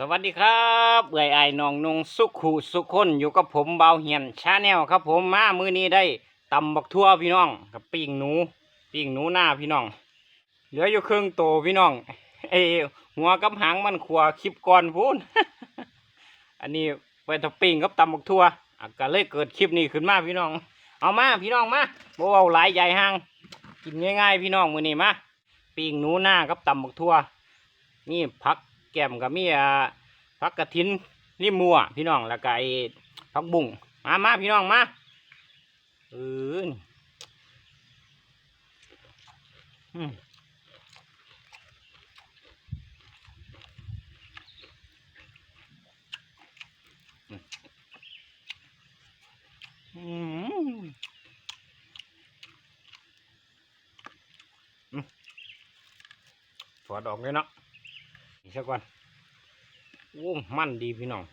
สวัสดีครับเอื่อไอ้น้องนงสุขุสุขคนอยู่กับผมเบาเหียนชาแนลครับ ผมมามือนี้ได้ตำบักทั่วพี่น้อง กับปิ้งหนูปิ้งหนูหน้าพี่น้อง เหลืออยู่ครึ่งโตพี่น้องเอหัวกับหางมันขัวคลิปก่อนพูนอันนี้ไปทับปิ้งกับตำบักทั่วอะก็เลยเกิดคลิปนี้ขึ้นมาพี่น้อง เอามาพี่น้องมาบ่เอาหลายใหญ่ห่าง กินง่ายๆ พี่น้องมือนี้มาปิ้งหนูหน้ากับตำบักทั่วนี่พัก แก้มกับมีอ่าพักกระถินริมมัวพี่น้องแล้วก็ไอ้พักบุ้งมามาพี่น้องมาเออนี่อืมอืมอืมถอดออกเลยเนาะ อีกสักวันโอ้มันดีพี่น้อง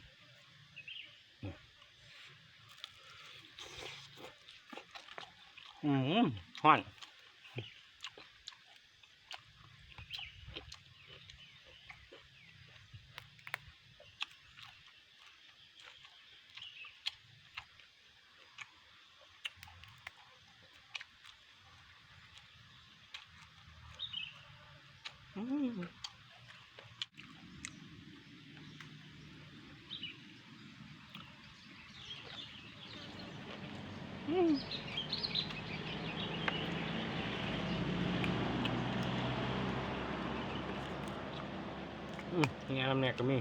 อืมหอนอืม อืมอืม งานลำแนกก็มี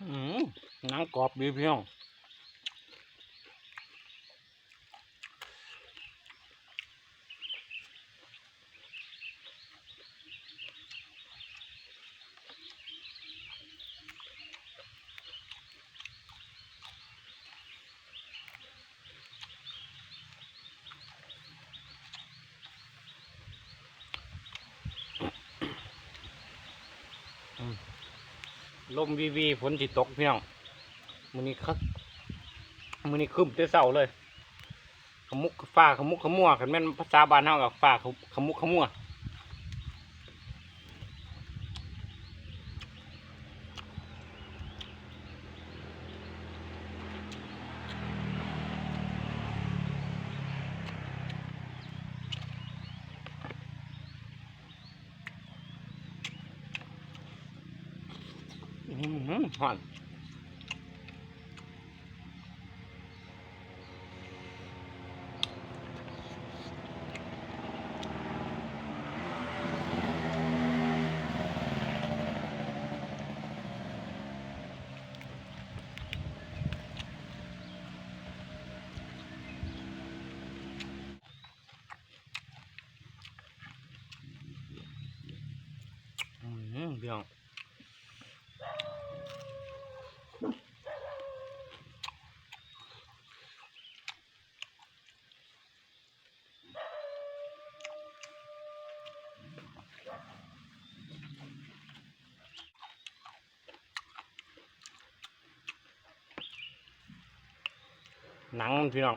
อืมห นังกรอบดีเพี่น้องลมวีวีฝนสิตกเพี่น้อง มือนี้คักมือนี้คึมแต่เศร้าเลยขมุกฟ้าขมุกขมัวขันแม่นภาษาบ้านเฮากับฟ้าขมุกขมัวอืมหอนอืม พี่น้องหนังพี่น้อง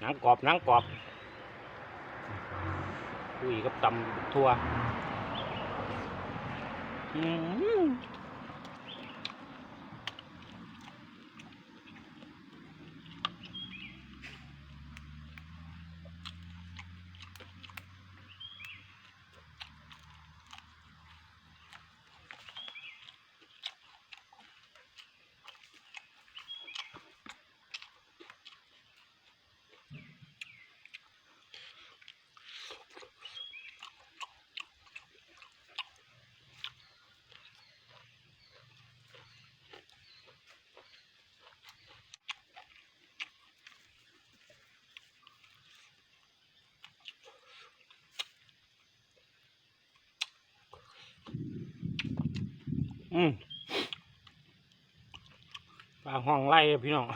หนังกรอบหนังกรอบคุยกับตำทั่ว อื อืมปลาห้องไล่พี่น้อง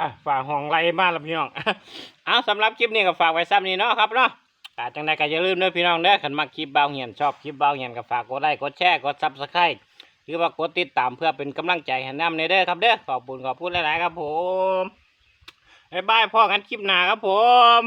อะฝากห้องไรมาแล้วพี่น้องเอาสำหรับคลิปนี้ก็ฝากไว้ซ้ำนี้เนาะครับเนาะแต่จังใดก็อย่าลืมเด้อพี่น้องเด้อขันมาคลิปเบาเหียนชอบคลิปเบาเหียนก็ฝากกดไลค์กดแชร์กดซับสไครต์หรือว่ากดติดตามเพื่อเป็นกำลังใจให้น้ำในเด้อครับเด้อขอบคุณขอบคุณหลายๆครับผมบ๊ายบายพ่อกันคลิปหน้าครับผม